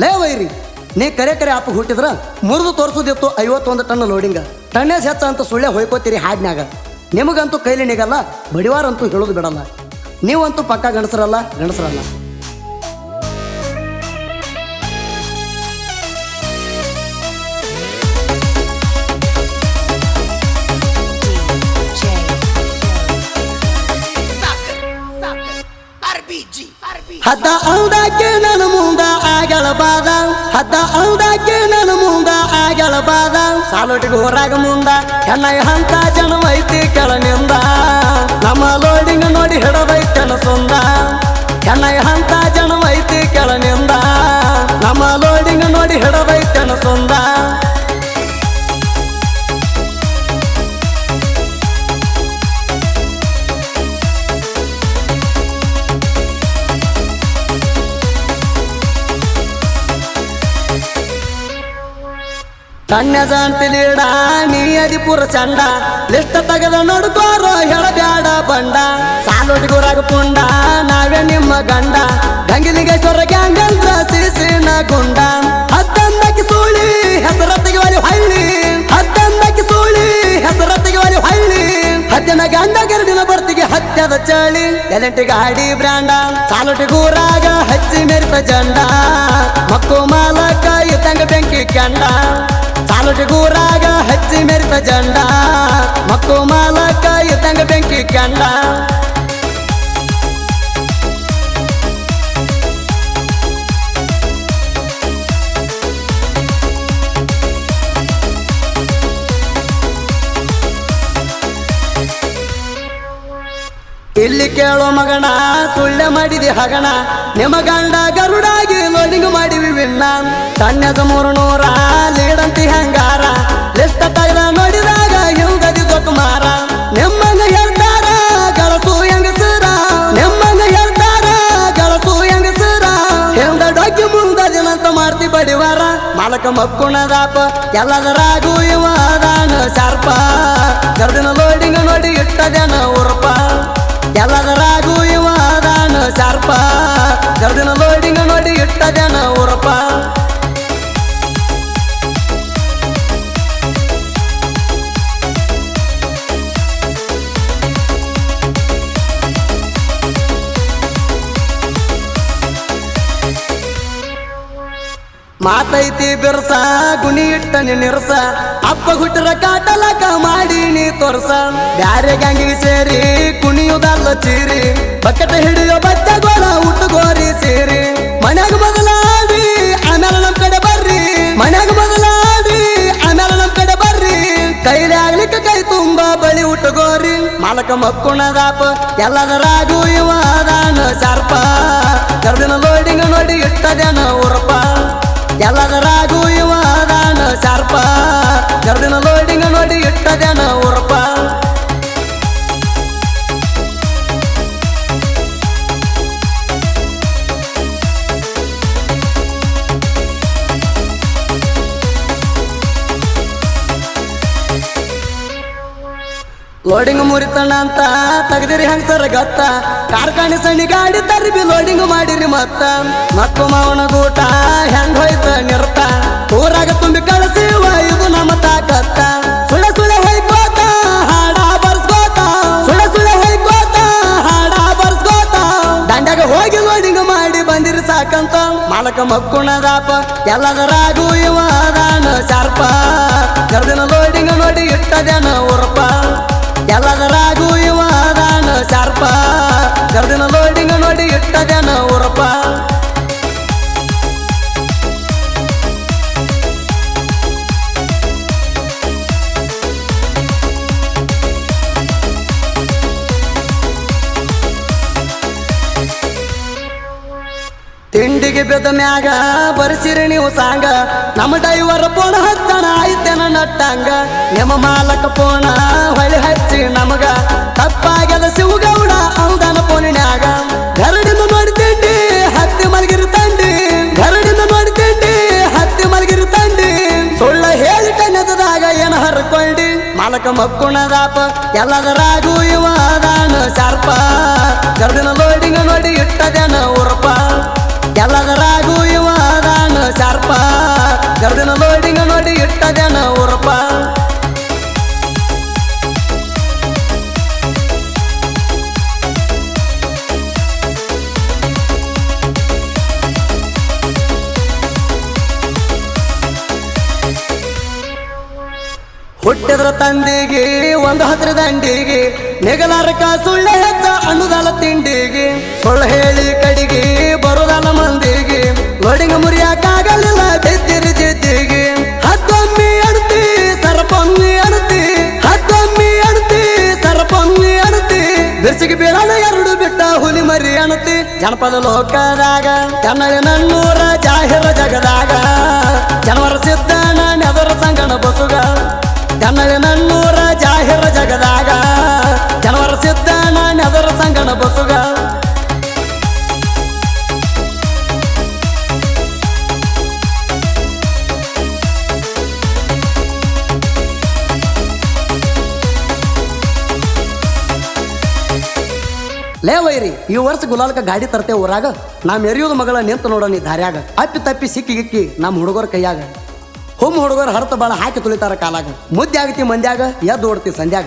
ಲೇ ವೈರಿ, ನೀ ಕರೆ ಕರೆ ಆಪ ಹುಟ್ಟಿದ್ರ ಮುರಿದು ತೋರಿಸೋದಿತ್ತು ಐವತ್ತೊಂದು ಟನ್ ಲೋಡಿಂಗ್ ಟನ್ನೇಜ್ ಹೆಚ್ಚ ಅಂತ ಸುಳ್ಳೆ ಹೊಯ್ಕೋತೀರಿ ಹಾಡ್ನ್ಯಾಗ. ನಿಮಗಂತೂ ಕೈಲಿ ನಿಗಲ್ಲ ಬಡಿವಾರಂತೂ ಹೇಳೋದು ಬಿಡಲ್ಲ. ನೀವಂತೂ ಪಕ್ಕ ಗಣಸರಲ್ಲ ಗಣಸರಲ್ಲ ಹದ್ದ ಅಂದಕ್ಕೆ ನನ್ನ ಮುಂದ ಆಗಲಬಾದ ಹದ್ದ ಅಂದಕ್ಕೆ ನನ್ನ ಮುಂದ ಆಗಲಬಾದ ಸಾಲೋಟಿಗೆ ಹೋರಾಗ ಮುಂದ. ಹೆಣ್ಣ ಹಂತ ಜನವೈತಿ ಕೆಳನಿಂದ. ನಮ್ಮ ಲೋಡಿಂಗ್ ನೋಡಿ ಹಿಡದೈತನ ಕನ್ಯದ ಅಂತಿಲೀಡ ನೀ ಅದಿಪುರ ಚಂಡ, ಲಿಸ್ಟ ತೆಗೆದ ನೋಡ್ಕೋರೋ ಹೇಳಬ್ಯಾಡ ಬಂಡ. ಸಾಲೋಟಿಗುರಾಗ ಪುಂಡ, ನಾವೇ ನಿಮ್ಮ ಗಂಡ. ಗಂಗಿಲಿಂಗೇಶ್ವರ ಗ್ಯಾಂಗಂದ್ರ ಸಿಸಿನ ಗುಂಡ. ಹತ್ತಂದಕ್ಕೆ ಸೂಳಿ ಹೆಸರ ತೆಗೆವಲಿ ಹಳ್ಳಿ. ಹತ್ತಂದಕ್ಕೆ ಸೂಳಿ ಹೆಸರ ತೆಗೆವಲಿ ಹಳ್ಳಿ. ಹತ್ತಿನ ಗಂಡ ಗೆರಡಿನ ಬರ್ತಿಗೆ ಹತ್ಯದ ಚಳಿ. ಎಲೆಂಟಿ ಗಾಡಿ ಸಾಲುಟಿ ಗುರಾಗ ಹಚ್ಚಿ ಮೆರಿತ ಚಂಡ ಮಕ್ಕು ಮಾಲಕ, ಇದ್ದಂಗ ಬೆಂಕಿ ಕಂಡ. ಸಾಲುಟಿಗೂರಾಗ ಹಚ್ಚಿ ಮೆರಿತ ಜಂಡ. ಮಕ್ಕು ಮಾಲಕ ಇದ್ದಂಗ ಬೆಂಕಿ ಕಂಡ. ಇಲ್ಲಿ ಕೇಳೋ ಮಗಣ ಸುಳ್ಳೆ ಮಾಡಿದಿ ಹಗಣ. ನಿಮ್ಮ ಗಂಡ ಗರುಡಾಗಿ ಲೋಡಿಂಗ್ ಮಾಡಿವಿ ವಿಣ್ಣ. ತನ್ನದ ಮೂರು ನೂರ ಲೀಡಂತಿ ಹಂಗಾರ. ಲಿಸ್ಟ್ ತೆಗೆದ ನೋಡಿದಾಗ ಹಿಂಗದಿ ಮಾರ ನೆಮ್ಮದಿ ಹೇಳ್ತಾರ, ಗಳಸು ಹೆಂಗಸರ. ನೆಮ್ಮದಿ ಹೇಳ್ತಾರ, ಗಳಸು ಹೆಂಗಸರ. ಹೆಂಗ ಡೊಗ್ಗಿ ಮುಂದದಿನಂತ ಮಾಡ್ತಿ ಬಡಿವಾರ. ಮಾಲಕ ಮಕ್ಕುಣದಾಪ ಎಲ್ಲದರಾಗೂ ಇವ ಅದಾನ ಶಾರ್ಪ. ಗರ್ದಿನ ಲೋಡಿಂಗ್ ನೋಡಿ ಇಟ್ಟದೇನ ಉರ್ಪ. ಎಲ್ಲದರಾಗೂ ಇವ ಅದಾನ ಶಾರ್ಪ. ಗರ್ದಿನ ಲೋಡಿಂಗ್ ನೋಡಿ ಇಟ್ಟದೇನ ಉರ್ಪ. ಮಾತೈತಿ ಬಿರ್ಸ ಗುಣಿ ಇಟ್ಟ ನಿರ್ಸ ಅಪ್ಪ ಹುಟ್ಟರ ಕಾಟಲಕ ಮಾಡಿ ನೀ ತೋರ್ಸ. ಬ್ಯಾರೆ ಗ್ಯಾಂಗಿಗೆ ಸೇರಿ ಕುಣಿಯುದಲ್ಲ ಚೀರಿ. ಬಕೆಟ ಹಿಡಿಯೋ ಊಟ ಗೋರಿ ಸೇರಿ. ಮನ್ಯಾಗ ಬದಲಾಡಿ ಆಮೇಲೆ ನಮ್ ಕಡೆ ಬರ್ರಿ. ಮನ್ಯಾಗ ಬದಲಾಡಿ ಆಮೇಲೆ ನಮ್ ಕಡೆ ಬರ್ರಿ. ಕೈಲಿ ಆಗ್ಲಿಕ್ಕೆ ಕೈ ತುಂಬಾ ಬಳಿ ಉಟ್ಟುಗೋರಿ. ಮಾಲಕ ಮಕ್ಕುಣದಾಪ ಎಲ್ಲದರಾಗೂ ಇವಾದಾನ ಶಾರ್ಪ. ಕರ್ದಿನ ಲೋಡಿಂಗ್ ನೋಡಿ ಇಟ್ಟದೇನ ಉರಪ. ಎಲ್ಲದರಾಗೂ ಇವ ಅದಾನ ಶಾರ್ಪ ಕರ್ದಿನ ಲೋಡಿಂಗ್ ನೋಡಿ ಇಟ್ಟದೇನ ಉರಪ. ಲೋಡಿಂಗ್ ಮುರಿತಣ್ಣ ಅಂತ ತೆಗ್ದಿರಿ ಹಂಗಸರ ಗತ್ತ. ಕಾರ್ಖಾನೆ ಸಣ್ಣ ಗಾಡಿ ತರ್ಬಿ ಲೋಡಿಂಗ್ ಮಾಡಿರಿ ಮತ್ತ. ಮತ್ತು ಮಾವನ ಗೂಟ ಹೆಂಗ್ ಹೋಯ್ತ ನಿರ್ತ. ಊರಾಗ ತುಂಬಿ ಕಳಿಸಿ ಇದು ನಮ್ಮ ತಾಕತ್ತ. ಸುಳ ಸುಳ ಹೋಯ್ಕೋತ ಹಾಡ ಬರ್ಸ್ಕೋತ. ಸುಳ ಸುಳ ಹೋಯ್ಕೋತ ಹಾಡ ಬರ್ಸ್ಕೋತ. ದಂಡ್ಯಾಗ ಹೋಗಿ ಲೋಡಿಂಗ್ ಮಾಡಿ ಬಂದಿರಿ ಸಾಕಂತ. ಮಾಲಕ ಮಕ್ಕುಣದಾಪ ಎಲ್ಲದರಾಗೂ ಬೆದ ಮ್ಯಾಗ ಬರ್ಸಿರಿ ನೀವು ಸಾಂಗ. ನಮ್ಮ ಡೈವರ್ ಪೋಣ ಹತ್ತಣ ಆಯ್ತೇನ ನಟ್ಟಂಗ ನಿಮ್ಮ ಮಾಲಕ ಪೋಣ ಹೊಳಿ ಹಚ್ಚಿ ನಮಗ. ತಪ್ಪಾಗ್ಯದ ಶಿವಗೌಡ ಅವದನ ಪೋನಿನ್ಯಾಗ ಗರಡಿನ ನೋಡಿ ತಿಂಡಿ ಹತ್ತಿ ಮಲಗಿರು ತಂಡಿ. ಗರಡಿನ ನೋಡಿ ತಿಂಡಿ ಹತ್ತಿ ಮಲಗಿರು ತಂಡಿ. ಸುಳ್ಳ ಹೇಳಿ ಕಣ್ಣದಾಗ ಏನ ಹರ್ಕೊಂಡಿ ಮಾಲಕ ಮಕ್ಕುಣದಾಪ ಎಲ್ಲದರಾಗೂ ಇವ ಅದಾನ ಶಾರ್ಪ. ಗರಡಿನ ಲೋಡಿಂಗ್ ನೋಡಿ ಇಟ್ಟದೇನ ಹುಟ್ಟಿದ್ರ ತಂದಿಗೆ, ಒಂದು ಹತ್ರ ದಂಡಿಗೆ ನೆಗಲಾರಕ ಸುಳ್ಳೆ ಹೆಚ್ಚ ತಿಂಡಿಗೆ. ಸುಳ್ಳು ಹೇಳಿ ಕಡಿಗೆ, ಬರುದಲ್ಲ ಮಂದಿಗೆ. ಲೋಡಿಂಗ ಮುರಿಯಾಕಾಗಲಿಲ್ಲ ಜಿದ್ದಿರಿ ಜಿದ್ದಿಗೆ. ಹತ್ತೊಮ್ಮಿ ಅಣತಿ, ಸರಪೊಮ್ಮಿ ಅಣತಿ, ಹತ್ತೊಮ್ಮಿ ಅಣತಿ, ಸರಪೊಮ್ಮಿ ಅಣತಿ. ಬಿರ್ಸಿಗೆ ಬೀಳಣ ಎರಡು ಬಿಟ್ಟ ಹುಲಿ ಮರಿ ಅಣತಿ. ಜನಪದ ಲೋಕದಾಗ, ಕನ್ನಡ ನನ್ನೂರ ಜಾಹಿರ ಜಗದಾಗ. ಜನವರ ಸಿದ್ದನ ನೆದರ ಸಂಗಣ ಬಸುಗ. ಲೇ ವೈರಿ, ಈ ವರ್ಷ ಗುಲಾಲ್ಕ ಗಾಡಿ ತರ್ತೇವೆ ಊರಾಗ. ನಾ ಮೆರೆಯೋದು ಮಗಳ ನಿಂತು ನೋಡೋಣ ದಾರ್ಯಾಗ. ಅಪ್ಪಿ ತಪ್ಪಿ ಸಿಕ್ಕಿ ಗಿಕ್ಕಿ ನಮ್ಮ ಹುಡುಗರ ಕೈಯಾಗ. ಹೊಮ್ಮ ಹುಡುಗರ ಹರತ ಬಾಳ ಹಾಕಿ ತುಳಿತಾರ ಕಾಲಾಗ. ಮುದ್ದೆ ಆಗತಿ ಮಂದ್ಯಾಗ, ಎದ್ದು ಓಡ್ತಿ ಸಂಧ್ಯಾಗ